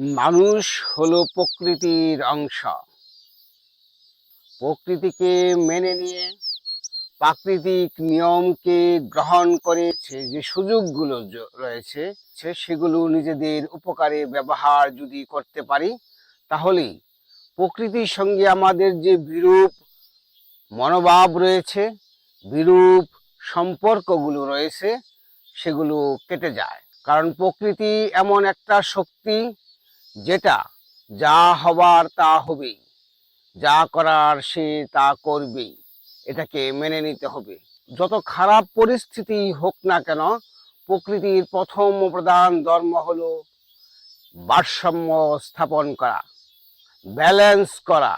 মানুষ হলো প্রকৃতির অংশ। প্রকৃতিকে মেনে নিয়ে প্রাকৃতিক নিয়মকে গ্রহণ করেছে যে সুযোগগুলো রয়েছে সেগুলো নিজেদের উপকারে ব্যবহার যদি করতে পারি, তাহলেই প্রকৃতির সঙ্গে আমাদের যে বিরূপ মনোভাব রয়েছে, বিরূপ সম্পর্কগুলো রয়েছে, সেগুলো কেটে যায়। কারণ প্রকৃতি এমন একটা শক্তি যেটা যা হবার তা হবেই, যা করার সে তা করবেই, এটাকে মেনে নিতে হবে। যত খারাপ পরিস্থিতি হোক না কেন, প্রকৃতির প্রথম প্রধান ধর্ম হলো ভারসাম্য স্থাপন করা ব্যালেন্স করা,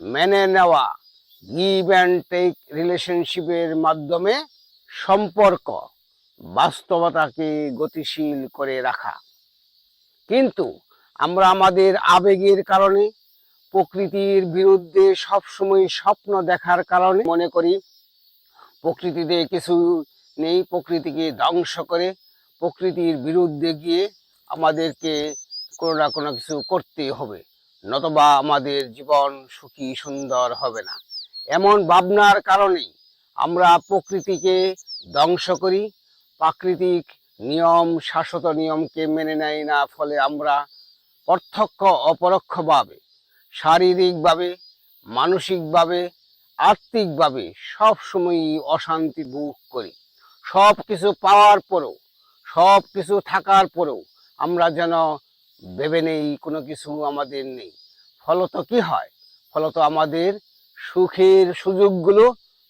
মেনে নেওয়া গিভ অ্যান্ড টেক রিলেশনশিপের মাধ্যমে সম্পর্ক বাস্তবতাকে গতিশীল করে রাখা। কিন্তু আমরা আমাদের আবেগের কারণে, প্রকৃতির বিরুদ্ধে সবসময় স্বপ্ন দেখার কারণে মনে করি, প্রকৃতিতে কিছু নেই, প্রকৃতিকে ধ্বংস করে প্রকৃতির বিরুদ্ধে গিয়ে আমাদেরকে কোনো না কোনো কিছু করতে হবে, নতবা আমাদের জীবন সুখী সুন্দর হবে না। এমন ভাবনার কারণেই আমরা প্রকৃতিকে ধ্বংস করি, প্রাকৃতিক নিয়ম, শাশ্বত নিয়মকে মেনে নেয় না, ফলে আমরা প্রত্যক্ষ অপরোক্ষভাবে, শারীরিকভাবে, মানসিকভাবে আর্থিকভাবে সব সময়ই অশান্তি ভোগ করি। সব কিছু পাওয়ার পরেও সব কিছু থাকার পরেও আমরা যেন ভেবে নেই কোনো কিছু আমাদের নেই। ফলত কি হয়? ফলত আমাদের সুখের সুযোগগুলো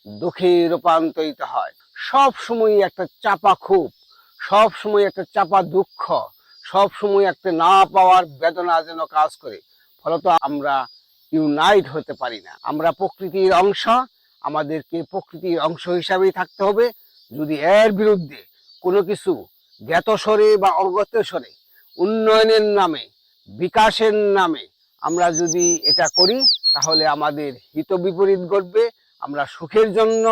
দুঃখে রূপান্তরিত হয়। সব সময় একটা চাপা ক্ষোভ সব সময় একটা চাপা দুঃখ সব সময় একটা না পাওয়ার বেদনা যেন কাজ করে। ফলত আমরা ইউনাইট হতে পারি না। আমরা প্রকৃতির অংশ, আমাদেরকে প্রকৃতির অংশ হিসাবেই থাকতে হবে। যদি এর বিরুদ্ধে কোনো কিছু জ্ঞাতস্বরে বা অজ্ঞাতস্বরে উন্নয়নের নামে, বিকাশের নামে আমরা যদি এটা করি, তাহলে আমাদের হিত বিপরীত ঘটবে। আমরা সুখের জন্য,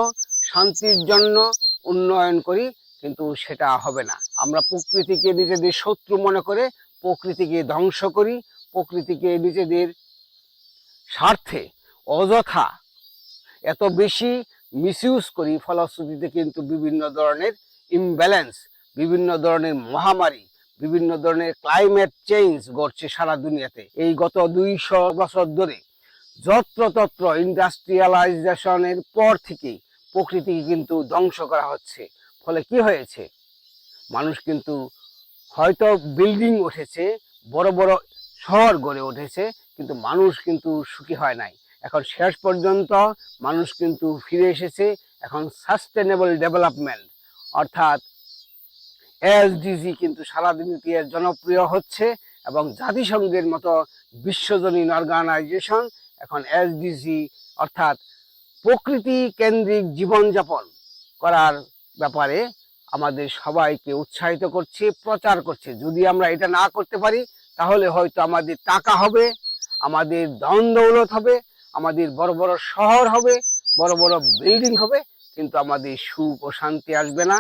শান্তির জন্য উন্নয়ন করি, কিন্তু সেটা হবে না। আমরা প্রকৃতিকে নিজেদের শত্রু মনে করে প্রকৃতিকে ধ্বংস করি, প্রকৃতিকে নিজেদের স্বার্থে অযথা এত বেশি মিসইউজ করি, ফলশ্রুতিতে কিন্তু বিভিন্ন ধরনের ইমব্যালেন্স বিভিন্ন ধরনের মহামারী, বিভিন্ন ধরনের ক্লাইমেট চেঞ্জ ঘটছে সারা দুনিয়াতে। এই গত দুইশো বছর ধরে যত্রতত্র ইন্ডাস্ট্রিয়ালাইজেশনের পর থেকেই প্রকৃতিকে কিন্তু ধ্বংস করা হচ্ছে। ফলে কি হয়েছে? মানুষ কিন্তু হয়তো বিল্ডিং উঠেছে, বড় বড় শহর গড়ে উঠেছে, কিন্তু মানুষ কিন্তু সুখী হয় নাই। এখন শেষ পর্যন্ত মানুষ কিন্তু ফিরে এসেছে এখন সাস্টেনেবল ডেভেলপমেন্ট অর্থাৎ এসডিজি কিন্তু সারা দুনিয়াতে জনপ্রিয় হচ্ছে এবং জাতিসংঘের মতো বিশ্বজনীন অর্গানাইজেশন এখন এসডিজি অর্থাৎ প্রকৃতি কেন্দ্রিক জীবনযাপন করার ব্যাপারে আমাদের সবাইকে উৎসাহিত করছে, প্রচার করছে। যদি আমরা এটা না করতে পারি, তাহলে হয়তো আমাদের টাকা হবে, আমাদের দন দৌলত হবে, আমাদের বড় বড় শহর হবে, বড় বড় বিল্ডিং হবে, কিন্তু আমাদের সুখ ও শান্তি আসবে না।